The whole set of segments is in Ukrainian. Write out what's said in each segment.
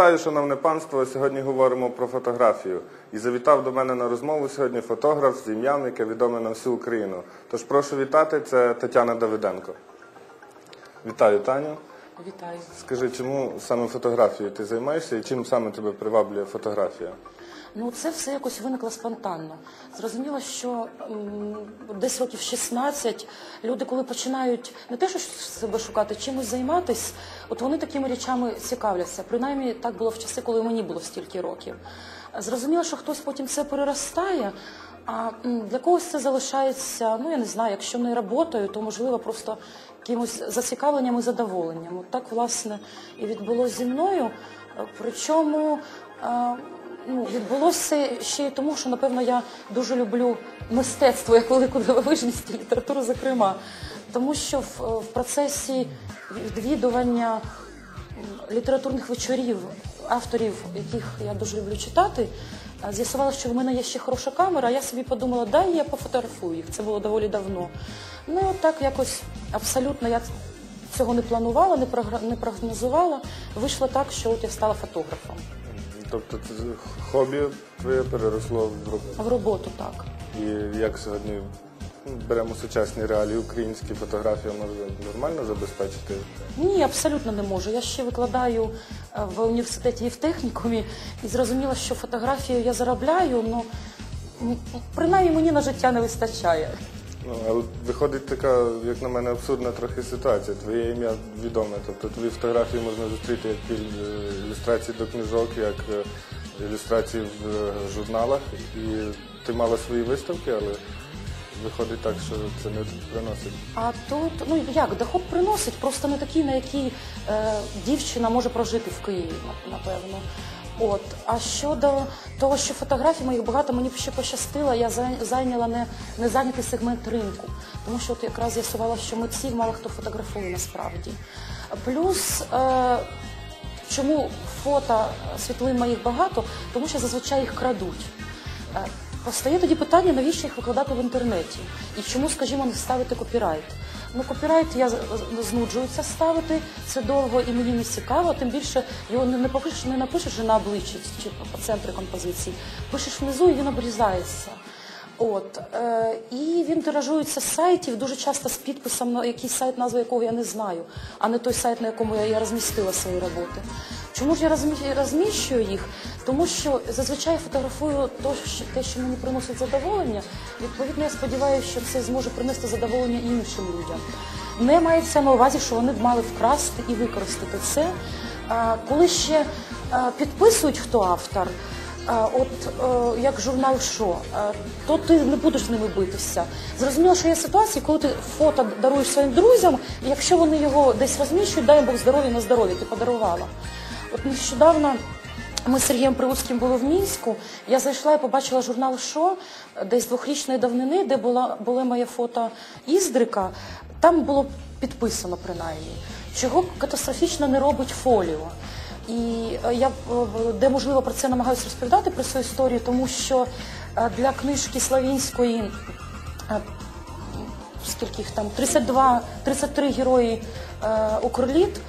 Вітаю, шановне панство. Сьогодні говоримо про фотографію. І завітав до мене на розмову сьогодні фотограф з ім'ям, яке відоме на всю Україну. Тож прошу вітати, це Тетяна Давиденко. Вітаю, Таню. Вітаю. Скажи, чому саме фотографією ти займаєшся і чим саме тебе приваблює фотографія? Ну це все якось виникло спонтанно. Зрозуміло, що десь років 16 люди, коли починають не те, що себе шукати, чимось займатись, от вони такими речами цікавляться. Принаймні так було в часи, коли мені було стільки років. Зрозуміло, що хтось потім це переростає. А для когось це залишається, ну я не знаю, якщо не роботою, то можливо просто якимось зацікавленням і задоволенням. От так, власне, і відбулося зі мною. Причому ну, відбулося ще й тому, що, напевно, я дуже люблю мистецтво як велику дивовижність і літературу, зокрема. Тому що в, в процесі відвідування літературних вечорів авторів, яких я дуже люблю читати, а, з'ясувалося, що в мене є ще хороша камера, а я собі подумала, дай я пофотографую їх. Це було доволі давно. Ну, так якось абсолютно я цього не планувала, не прогнозувала. Вийшло так, що от я стала фотографом. Тобто це хобі твоє переросло в роботу. В роботу так. І як сьогодні ну, беремо сучасні реалії, українські фотографії може нормально забезпечити? Ні, абсолютно не можу. Я ще викладаю е, в університеті і в технікумі, і зрозуміла, що фотографію я заробляю, ну м, принаймні мені на життя не вистачає. Ну, виходить така, як на мене, абсурдна трохи ситуація. Твоє ім'я відоме. Тобто твої фотографії можна зустріти як е, ілюстрації до книжок, як е, ілюстрації в журналах. І ти мала свої виставки, але виходить так, що це не приносить. А тут, ну як, доход приносить, просто не такий, на який е, дівчина може прожити в Києві, напевно. От. А щодо того, що фотографій моїх багато, мені ще пощастило, я зайняла не, не зайнятий сегмент ринку. Тому що от якраз з'ясувала, що митців мало хто фотографує насправді. Плюс е, Чому фото світлин моїх багато? Тому що зазвичай їх крадуть. Е, Постає тоді питання, навіщо їх викладати в інтернеті? І чому, скажімо, не ставити копірайт? Ну, копірайт я знуджуюся ставити, це довго і мені не цікаво, тим більше його не, попишеш, не напишеш на обличчі чи по центрі композиції. Пишеш внизу і він обрізається. От е, і він тиражується з сайтів дуже часто з підписом на якийсь сайт, назву якого я не знаю, а не той сайт, на якому я, я розмістила свої роботи. Чому ж я розміщую їх? Тому що зазвичай фотографую те, що мені приносить задоволення. Відповідно, я сподіваюся, що це зможе принести задоволення іншим людям. Не мається на увазі, що вони б мали вкрасти і використати це. Коли ще підписують хто автор. От е, як журнал «Шо», е, то ти не будеш з ними битися. Зрозуміло, що є ситуації, коли ти фото даруєш своїм друзям, і якщо вони його десь розміщують, дай Бог здоров'я на здоров'я, ти подарувала. От нещодавно ми з Сергієм Привудським були в Мінську. Я зайшла і побачила журнал «Шо» десь двохрічної давнини, де була, було моє фото Іздрика. Там було підписано принаймні, чого катастрофічно не робить фоліо. І е, я е, де можливо про це намагаюся розповідати про свою історію, тому що е, для книжки Славінської скільки їх там 32, 33 герої Укрліт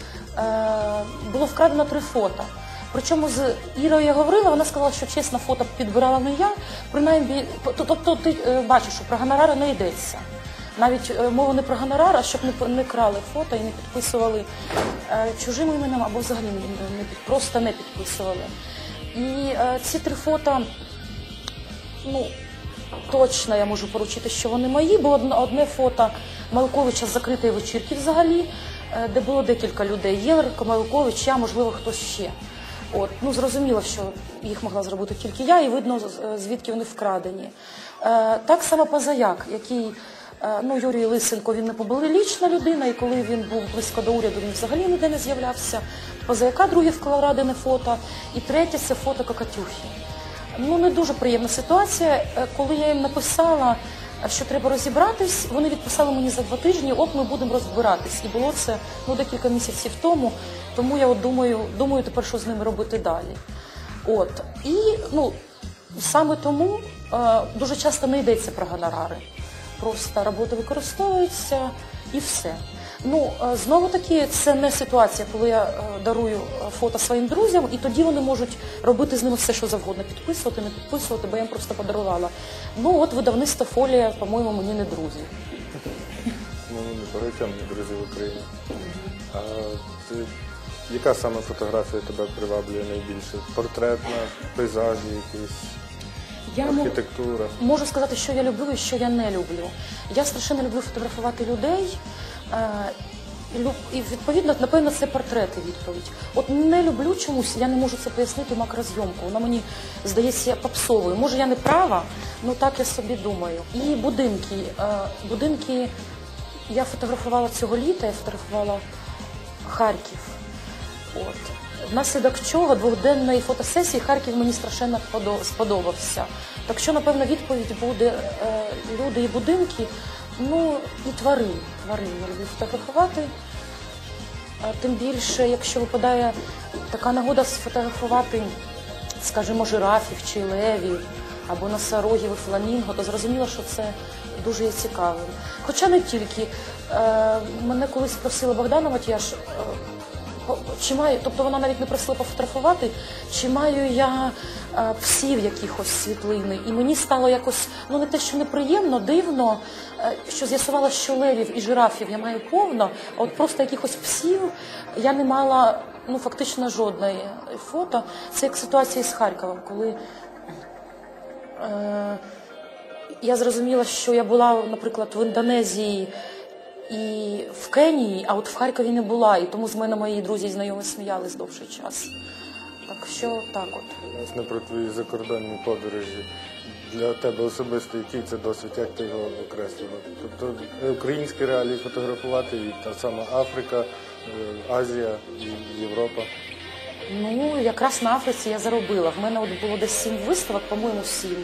було вкрадено три фото. Причому з Ірою я говорила, вона сказала, що чесно, фото підбирала не я. Принаймні, тобто ти бачиш, що про гонорари не йдеться. Навіть е, мова не про гонорар, а щоб не, не крали фото і не підписували е, чужим іменем або взагалі просто не підписували. І е, ці три фото ну, точно я можу поручити, що вони мої, бо одне, фото Малковича з закритої вечірки взагалі, де було декілька людей. Єлерко, Малкович, я, можливо, хтось ще. От, ну, зрозуміло, що їх могла зробити тільки я, і видно, звідки вони вкрадені. Так само Позаяк, який, ну, Юрій Лисенко, він не побулелічна людина, і коли він був близько до уряду, він взагалі ніде не з'являвся. Позаяка друге вкладене фото, і третє це фото Кокатюхи. Ну, не дуже приємна ситуація. Е, Коли я їм написала, е, що треба розібратись, вони відписали мені за два тижні, от ми будемо розбиратись. І було це ну, декілька місяців тому. Тому я от думаю, думаю тепер, що з ними робити далі. От. І ну, саме тому е, дуже часто не йдеться про гонорари. Просто роботи використовуються і все. Ну, е, знову таки, це не ситуація, коли я е, дарую е, фото своїм друзям, і тоді вони можуть робити з ними все, що завгодно, підписувати, не підписувати, бо я їм просто подарувала. Ну, от видавництво фолія, по-моєму, мені не друзі. Ну, не багатьом не друзі в Україні. А ти, яка саме фотографія тебе приваблює найбільше? Портретна, пейзажі якісь, Я архітектура? Можу сказати, що я люблю і що я не люблю. Я страшенно люблю фотографувати людей. е, і відповідно, напевно, це портрети відповідь. От не люблю чомусь, я не можу це пояснити макрозйомку. Вона мені здається попсовою. Може, я не права, ну так я собі думаю. І будинки. Е, Будинки я фотографувала цього літа, я фотографувала Харків. От. Внаслідок чого двохденної фотосесії Харків мені страшенно сподобався. Так що, напевно, відповідь буде е, люди і будинки, ну і тварин. Тварин я люблю фотографувати. Тим більше, якщо випадає така нагода сфотографувати, скажімо, жирафів чи левів, або носорогів і фламінго, то зрозуміло, що це дуже є цікавим. Хоча не тільки. Е, мене колись просила Богдана Матяш, по- чи маю, тобто вона навіть не просила пофотографувати, чи маю я е, псів якихось світлини. І мені стало якось, ну не те, що неприємно, дивно, е, що з'ясувала, що левів і жирафів я маю повно, а от просто якихось псів я не мала ну, фактично жодної фото. Це як ситуація з Харковом, коли е, я зрозуміла, що я була, наприклад, в Індонезії і в Кенії, а от в Харкові не була, і тому з мене мої друзі і знайомі сміялись довший час. Так що так от. Власне, про твої закордонні подорожі. Для тебе особисто який це досвід, як ти його окреслював? Тобто е, українські реалії фотографувати, і та сама Африка, е, Азія і Європа. Ну, якраз на Африці я заробила. В мене от було десь сім виставок, по-моєму, сім.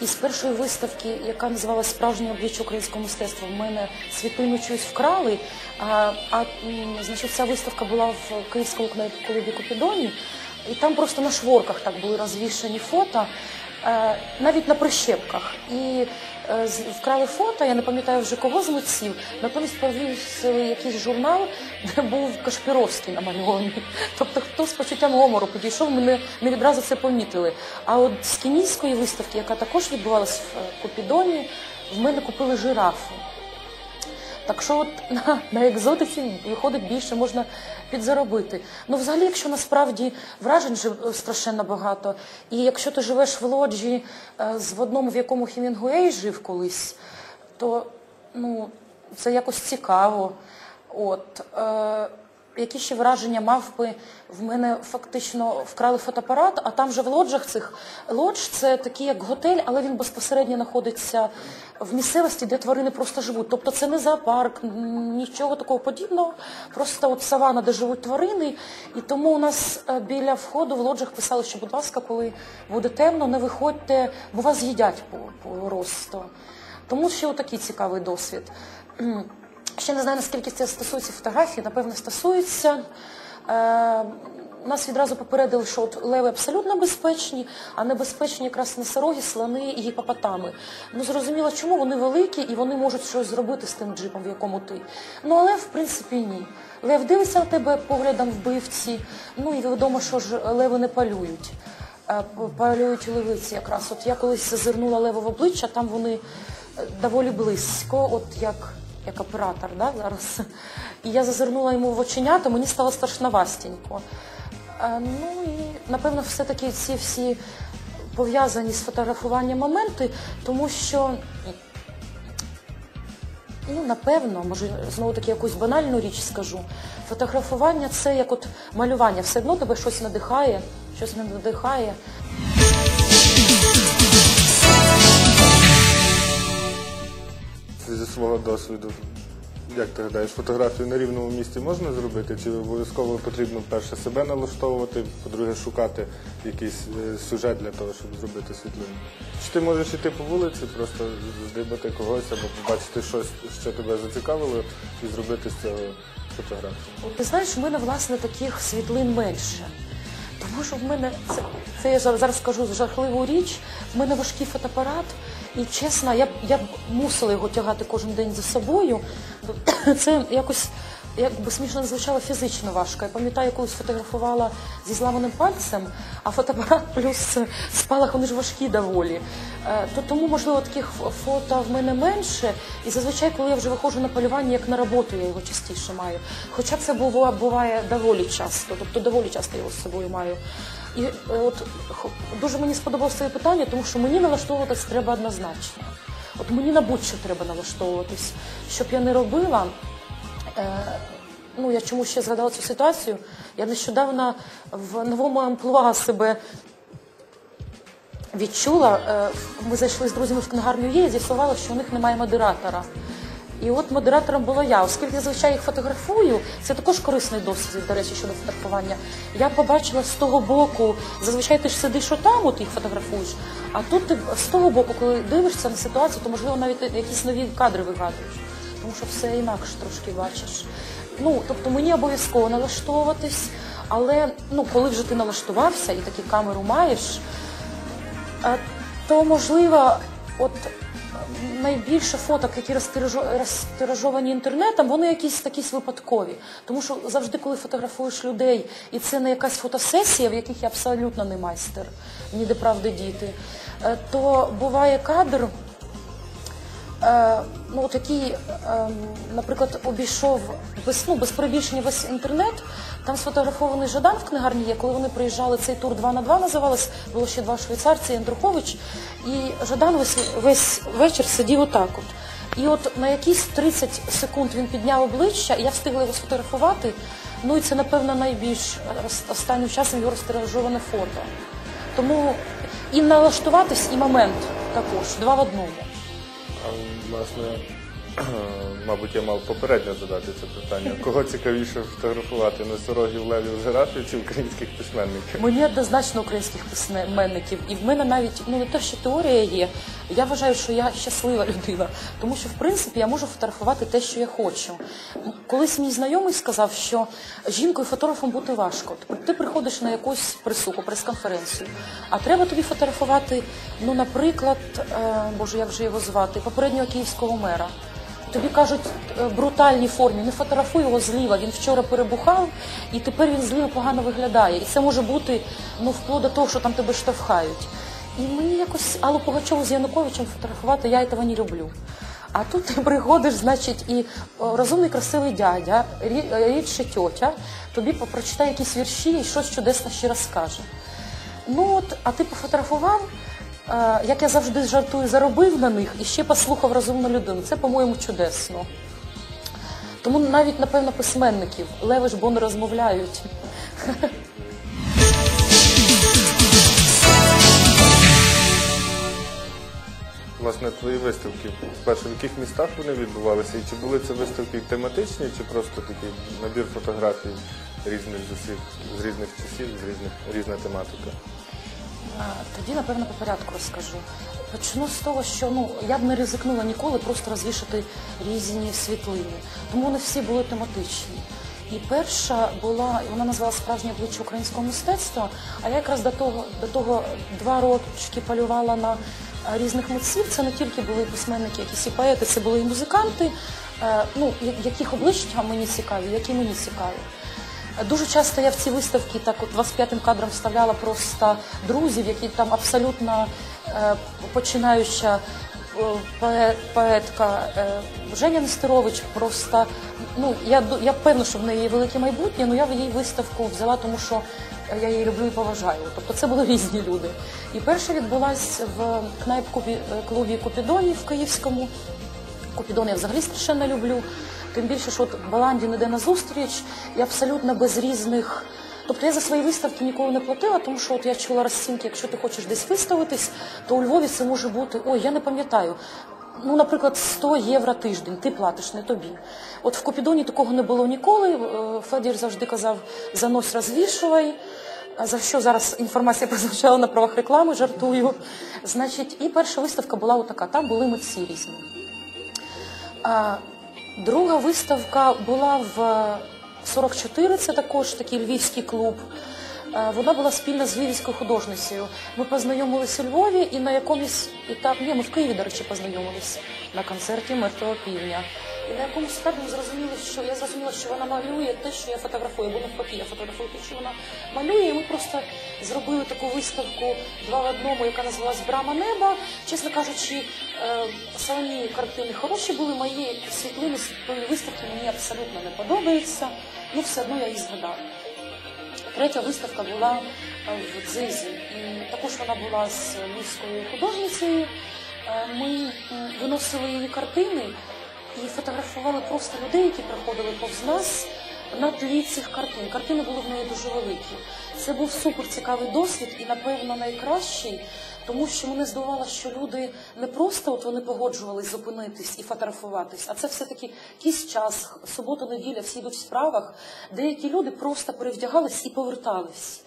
І з першої виставки, яка називалася Справжнє обличчя українського мистецтва, в мене світлину чогось вкрали. А, а значить, ця виставка була в Київському клубі Купідоні, і там просто на шворках так були розвішані фото. Е, Навіть на прищепках. І е, вкрали фото, я не пам'ятаю вже кого з митців, натомість повісили якийсь журнал, де був Кашпіровський намальований. Тобто хто з почуттям гумору підійшов, ми не, відразу це помітили. А от з кінійської виставки, яка також відбувалась в е, Купідоні, в мене купили жирафи. Так що от на, на екзотиці виходить більше, можна підзаробити. Ну, взагалі, якщо насправді вражень страшенно багато, і якщо ти живеш в лоджі е, з в одному, в якому Хімінгуей жив колись, то ну, це якось цікаво. От, е, які ще враження мав би в мене фактично вкрали фотоапарат, а там же в лоджах цих лодж це такий як готель, але він безпосередньо знаходиться в місцевості, де тварини просто живуть. Тобто це не зоопарк, нічого такого подібного. Просто от савана, де живуть тварини. І тому у нас е, біля входу в лоджах писали, що, будь ласка, коли буде темно, не виходьте, бо вас з'їдять по, по росту. Тому ще отакий цікавий досвід. Ще не знаю, наскільки це стосується фотографії, напевно, стосується. Е, нас відразу попередили, що от леви абсолютно безпечні, а небезпечні якраз носороги, слони і гіпопотами. Ну, зрозуміло, чому вони великі і вони можуть щось зробити з тим джипом, в якому ти. Ну, а лев, в принципі, ні. Лев дивиться на тебе поглядом вбивці, ну і відомо, що ж леви не палюють. Е, Палюють левиці якраз. От я колись зазирнула леву в обличчя, там вони е, доволі близько, от як як оператор да, зараз. І я зазирнула йому в оченята, мені стало страшновастенько. Е, Ну і напевно, все-таки ці всі пов'язані з фотографуванням моменти, тому що, ну, напевно, може, знову таки якусь банальну річ скажу. Фотографування це як от малювання, все одно тебе щось надихає, щось не надихає. Зі свого досвіду, як ти гадаєш, фотографію на рівному місці можна зробити? Чи обов'язково потрібно перше себе налаштовувати, по-друге, шукати якийсь е, сюжет для того, щоб зробити світлину? Чи ти можеш іти по вулиці, просто здибати когось або побачити щось, що тебе зацікавило, і зробити з цього фотографію? Ти знаєш, в мене власне таких світлин менше. Тому що в мене це, це я зараз скажу жахливу річ. В мене важкий фотоапарат, і чесно, я б я мусила його тягати кожен день за собою. Це якось як смішно не звучало, фізично важко. Я пам'ятаю, колись фотографувала зі зламаним пальцем, а фотоапарат плюс спалах, вони ж важкі доволі. Е, То тому, можливо, таких фото в мене менше. І зазвичай, коли я вже виходжу на полювання, як на роботу, я його частіше маю. Хоча це буває доволі часто, тобто доволі часто його з собою маю. І е, от дуже мені сподобалося це питання, тому що мені налаштовуватись треба однозначно. От мені на будь-що треба налаштовуватись. Щоб я не робила, е, ну я чому ще згадала цю ситуацію. Я нещодавно в новому амплуа себе відчула. Е, Ми зайшли з друзями в книгарню і з'ясувала, що у них немає модератора. І от модератором була я. Оскільки зазвичай їх фотографую, це також корисний досвід, до речі, щодо фотографування. Я побачила з того боку, зазвичай ти ж сидиш отам, от їх фотографуєш, а тут ти з того боку, коли дивишся на ситуацію, то можливо навіть якісь нові кадри вигадуєш, тому що все інакше трошки бачиш. Ну, тобто мені обов'язково налаштовуватись, але ну, коли вже ти налаштувався і таку камеру маєш, Е, то можливо, от найбільше фоток, які розтиражо- розтиражовані інтернетом, вони якісь такі випадкові. Тому що завжди, коли фотографуєш людей, і це не якась фотосесія, в яких я абсолютно не майстер, ніде правди діти, е, то буває кадр. Е, ну, от який, е, наприклад, обійшов без, ну, без перебільшення весь інтернет. Там сфотографований Жадан в книгарні є. Коли вони приїжджали, цей тур 2 на 2 називалось, було ще два швейцарці і Андрухович. І Жадан весь, весь вечір сидів отак от. І от на якісь 30 секунд він підняв обличчя, і я встигла його сфотографувати. Ну і це, напевно, найбільш останнім часом його розтиражоване фото. Тому і налаштуватись, і момент також, два в одному. Власне, мабуть, я мав попередньо задати це питання. Кого цікавіше фотографувати носорогів, левів, жирафів чи українських письменників? Мені однозначно українських письменників, і в мене навіть ну не те, що теорія є. Я вважаю, що я щаслива людина, тому що в принципі я можу фотографувати те, що я хочу. Колись мій знайомий сказав, що жінкою фотографом бути важко. Тобто ти приходиш на якусь присуху, прес-конференцію, а треба тобі фотографувати, ну, наприклад, е, боже, як же його звати, попереднього київського мера. Тобі кажуть е, брутальній формі, не фотографуй його зліва. Він вчора перебухав, і тепер він зліва погано виглядає. І це може бути ну вплоть до того, що там тебе штовхають. І мені якось Аллу Пугачову з Януковичем фотографувати я цього не люблю. А тут ти приходиш, значить, і розумний, красивий дядя, е, рідше тьотя, тобі прочитає якісь вірші і щось чудесно ще розкаже. Ну от, а ти пофотографував, е, як я завжди жартую, заробив на них і ще послухав розумну людину. Це, по-моєму, чудесно. Тому навіть, напевно, письменників леви ж бо не розмовляють. Власне, твої виставки, перше, в яких містах вони відбувалися? І чи були це виставки тематичні, чи просто такий набір фотографій різних з усіх, з різних часів, з різних різна тематика? Тоді, напевно, по порядку розкажу. Почну з того, що ну я б не ризикнула ніколи просто розвішати різні світлини. Тому вони всі були тематичні. І перша була, вона називалася справжнє обличчя українського мистецтва. А я якраз до того, до того два роки полювала на різних митців. Це не тільки були письменники, якісь і поети, це були і музиканти, е, ну, яких обличчя мені цікаві, які мені цікаві. Дуже часто я в ці виставки так от 25-м кадром вставляла просто друзів, які там абсолютно е, починаюча е, поет- поетка е, Женя Нестерович просто, ну я, я певна, що в неї є велике майбутнє, але я в її виставку взяла, тому що е, я її люблю і поважаю. Тобто це були різні люди. І перша відбулась в кнайп-клубі Купідоні в Київському. Купідон я взагалі страшенно люблю. Тим більше, що от Баландін іде на зустріч і абсолютно без різних. Тобто я за свої виставки ніколи не платила, тому що от я чула розцінки, якщо ти хочеш десь виставитись, то у Львові це може бути, ой, я не пам'ятаю. Ну, наприклад, 100 євро тиждень, ти платиш, не тобі. От в Купідоні такого не було ніколи. Е, Федір завжди казав, занось, розвішувай. За що зараз інформація прозвучала на правах реклами, жартую. Значить, і перша виставка була отака, там були митці різні. Друга виставка була в 44, це також такий львівський клуб. Е, Вона була спільна з львівською художницею. Ми познайомилися у Львові і на якомусь етапі, ні, ми в Києві, до речі, познайомилися на концерті Мертвого півня. І на якомусь етапі ми зрозуміли, що я зрозуміла, що вона малює те, що я фотографую, або навпаки, я фотографую те, що вона малює. І ми просто зробили таку виставку два в одному, яка називалась Брама неба. Чесно кажучи, е, самі картини хороші були, мої світлини з виставки мені абсолютно не подобаються. Ну, все одно я їх згадаю. Третя виставка була в Дзизі. І також вона була з львівською художницею. Е, Ми виносили її картини і фотографували просто людей, які проходили повз нас на тлі цих картин. Картини були в неї дуже великі. Це був супер цікавий досвід і, напевно, найкращий, тому що мене здивувало, що люди не просто от вони погоджувались зупинитись і фотографуватись, а це все-таки якийсь час, субота, неділя, всі йдуть в справах. Деякі люди просто перевдягались і повертались.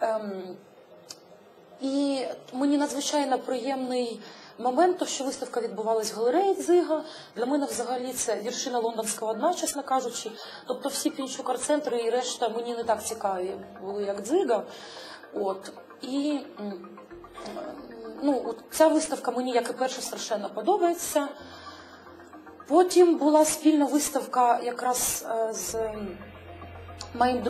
Ем, і мені надзвичайно приємний момент, що виставка відбувалась в галереї Дзига. Для мене взагалі це віршина лондонського дна, чесно кажучи. Тобто всі пінчук арт-центри і решта мені не так цікаві були, як Дзига. От. І ну, от ця виставка мені, як і перша, страшенно подобається. Потім була спільна виставка якраз е, з моїм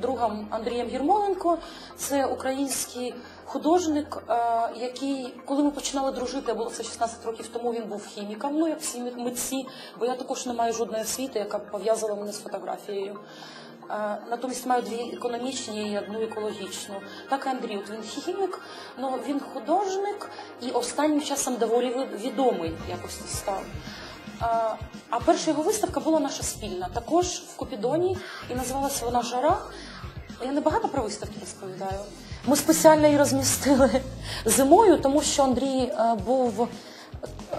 другом Андрієм Єрмоленко. Це український художник, е, який, коли ми починали дружити, було це 16 років тому, він був хіміком, ну як всі митці, бо я також не маю жодної освіти, яка пов'язала мене з фотографією. Е, Натомість маю дві економічні і одну екологічну. Так і Андрій, от він хімік, ну він художник і останнім часом доволі відомий якось став. А, а перша його виставка була наша спільна, також в Купідоні, і називалася вона Жара. Я не багато про виставки розповідаю. Ми спеціально її розмістили зимою, тому що Андрій е, був.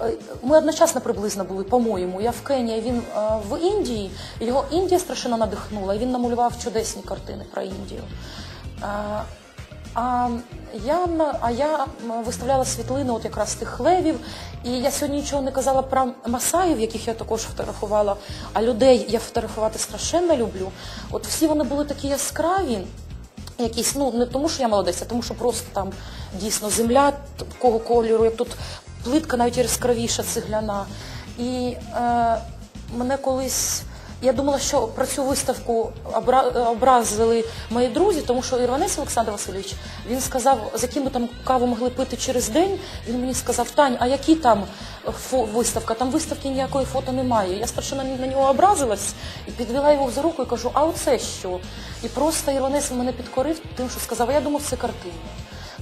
е, Ми одночасно приблизно були, по-моєму. Я в Кенії, він е, в Індії. Його Індія страшенно надихнула, і він намалював чудесні картини про Індію. А я, а я виставляла світлини от якраз тих левів, і я сьогодні нічого не казала про масаїв, яких я також фотографувала, а людей я фотографувати страшенно люблю. От всі вони були такі яскраві, якісь, ну не тому, що я молодець, а тому, що просто там дійсно земля такого кольору, як тут плитка навіть яскравіша цегляна. І е, мене колись. Я думала, що про цю виставку образили мої друзі, тому що Ірванець Олександр Васильович він сказав, з яким ми там каву могли пити через день. Він мені сказав, Тань, а які там виставка? Там виставки ніякої фото немає. Я страшенно на нього образилась і підвела його за руку і кажу, а оце що? І просто Ірванець мене підкорив тим, що сказав, а я думав, це картини.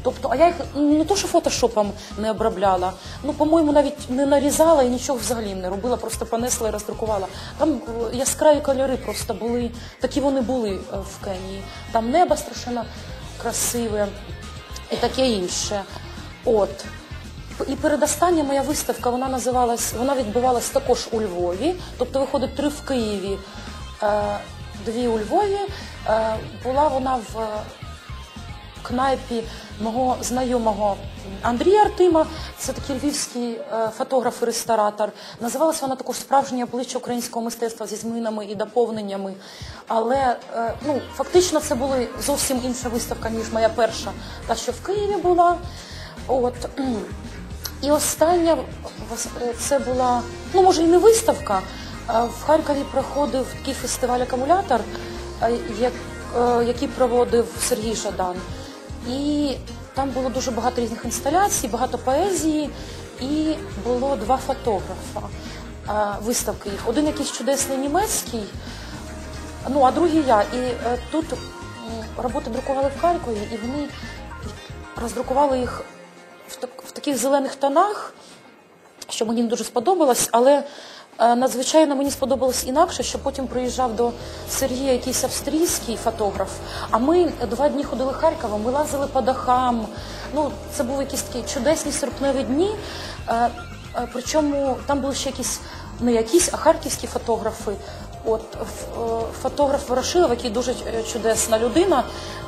Тобто, а я їх не то, що фотошопом не обробляла, ну, по-моєму, навіть не нарізала і нічого взагалі не робила, просто понесла і роздрукувала. Там е, яскраві кольори просто були, такі вони були е, в Кенії. Там небо страшенно красиве і таке інше. От. І передостання моя виставка, вона називалась, вона відбувалась також у Львові, тобто виходить три в Києві, е, дві у Львові. Була вона в кнайпі мого знайомого Андрія Артима. Це такий львівський е, фотограф і ресторатор. Називалася вона також справжнє обличчя українського мистецтва зі змінами і доповненнями. Але е, ну, фактично це була зовсім інша виставка, ніж моя перша, та що в Києві була. От. І остання е, це була, ну може і не виставка. В Харкові проходив такий фестиваль акумулятор, як- який проводив Сергій Жадан. І там було дуже багато різних інсталяцій, багато поезії, і було два фотографа виставки їх. Один якийсь чудесний німецький, ну а другий я. І е, тут роботи друкували в Харкові, і вони роздрукували їх в, таких зелених тонах, що мені не дуже сподобалось, але надзвичайно мені сподобалось інакше, що потім приїжджав до Сергія якийсь австрійський фотограф. А ми два дні ходили Харковом, ми лазили по дахам. Ну, це були якісь такі чудесні серпневі дні. Е, е, причому там були ще якісь не якісь, а харківські фотографи. От фотограф Ворошилов, який дуже е, чудесна людина.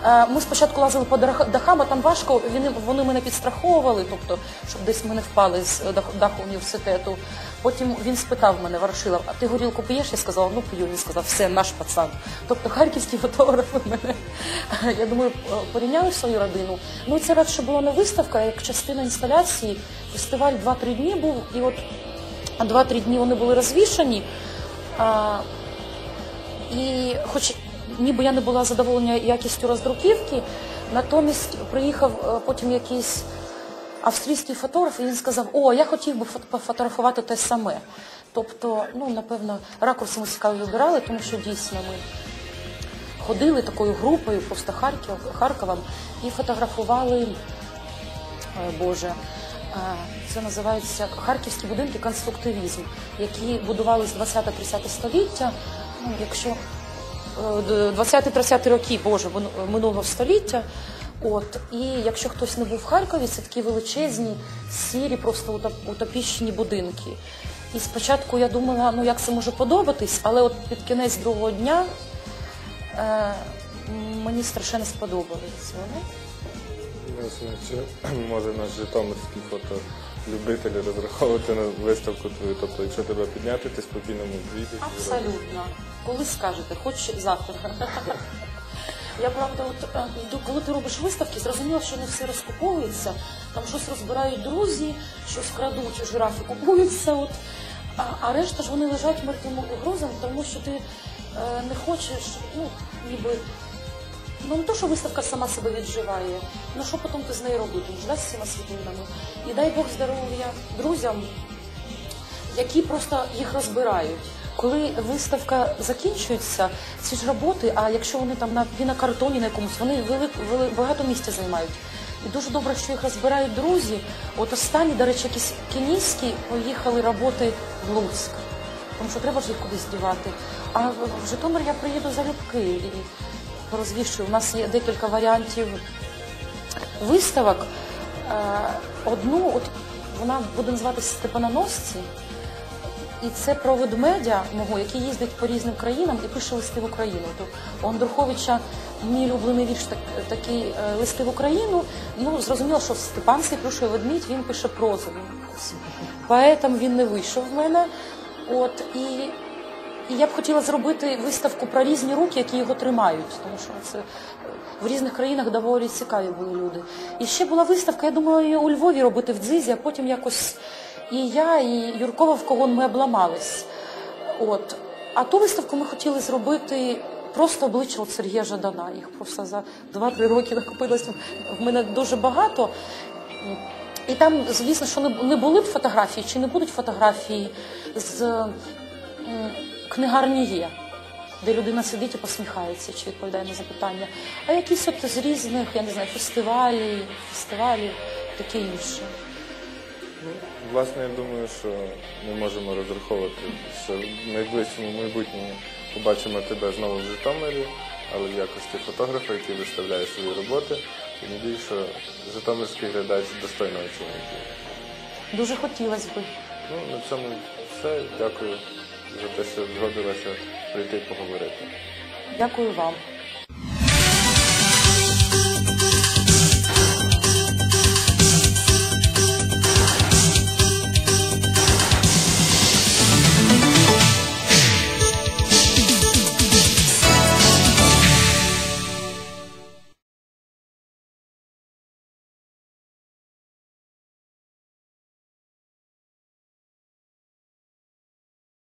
Е, Ми спочатку лазили по дахам, а там важко. Вони, вони мене підстраховували, тобто, щоб десь ми не впали з е, даху університету. Потім він спитав мене, Ворошилов, а ти горілку п'єш? Я сказала, ну п'ю. Він сказав, все, наш пацан. Тобто харківські фотографи мене, я думаю, порівняли свою родину. Ну це радше була не виставка, як частина інсталяції. Фестиваль 2-3 дні був, і от а два-три дні вони були розвішані. А, і хоч ніби я не була задоволена якістю роздруківки, натомість приїхав е, потім якийсь австрійський фотограф, і він сказав, о, я хотів би пофотографувати те саме. Тобто, ну, напевно, ракурси ми цікаві вибирали, тому що дійсно ми ходили такою групою просто Харків, Харковом і фотографували, е, Боже, це називається Харківські будинки конструктивізм, які будували з 20-30 століття. Ну, якщо е, 20-30 роки, Боже, минулого століття. От, і якщо хтось не був в Харкові, це такі величезні, сірі, просто утоп- утопічні будинки. І спочатку я думала, ну як це може подобатись, але от під кінець другого дня е, мені страшенно сподобалися вони. Може наш житомирський фотолюбителі розраховувати на виставку твою? Тобто, якщо тебе підняти, ти спокійно вийдеш. Абсолютно. Коли скажете, хоч завтра. Я правда, от е, до- коли ти робиш виставки, зрозуміла, що не все розкуповується. Там щось розбирають друзі, щось крадуть, у жирафи купуються. От. А, а решта ж вони лежать мертвим грузом, тому що ти е, не хочеш, ну, ніби. Ну не то, що виставка сама себе відживає, ну що потім ти з нею робитимеш, да, з цими світлинами. І дай Бог здоров'я друзям, які просто їх розбирають. Коли виставка закінчується, ці ж роботи, а якщо вони там на пінокартоні на якомусь, вони вели, вели, багато місця займають. І дуже добре, що їх розбирають друзі. От останні, до речі, якісь кенійські поїхали роботи в Луцьк. Тому що треба ж їх кудись дівати. А в Житомир я приїду залюбки і порозвішую. У нас є декілька варіантів виставок. Е, Одну, от вона буде називатися Степаноносці. І це про ведмедя мого, який їздить по різним країнам і пише листи в Україну. То у Андруховича мій улюблений вірш так, такий е, листи в Україну. Ну, зрозуміло, що Степан цей ведмідь, він пише прозу. Поетом він не вийшов в мене. От, і, і я б хотіла зробити виставку про різні руки, які його тримають, тому що це е, в різних країнах доволі цікаві були люди. І ще була виставка, я думала її у Львові робити в Дзизі, а потім якось і я, і Юркова в когон ми обламались. От. А ту виставку ми хотіли зробити просто обличчя от Сергія Жадана. Їх просто за 2-3 роки накопилось в мене дуже багато. І там, звісно, що не- були б фотографії, чи не будуть фотографії з книгарні є, де людина сидить і посміхається, чи відповідає на запитання. А якісь от з різних, я не знаю, фестивалів, фестивалів, таке інше. Ну, власне, я думаю, що ми можемо розраховувати, що в найближчому майбутньому побачимо тебе знову в Житомирі, але в якості фотографа, який виставляє свої роботи. І надію, що Житомирський глядач достойно оцінить. Дуже хотілося б. Ну, на цьому все. Дякую за те, що згодилася прийти поговорити. Дякую вам.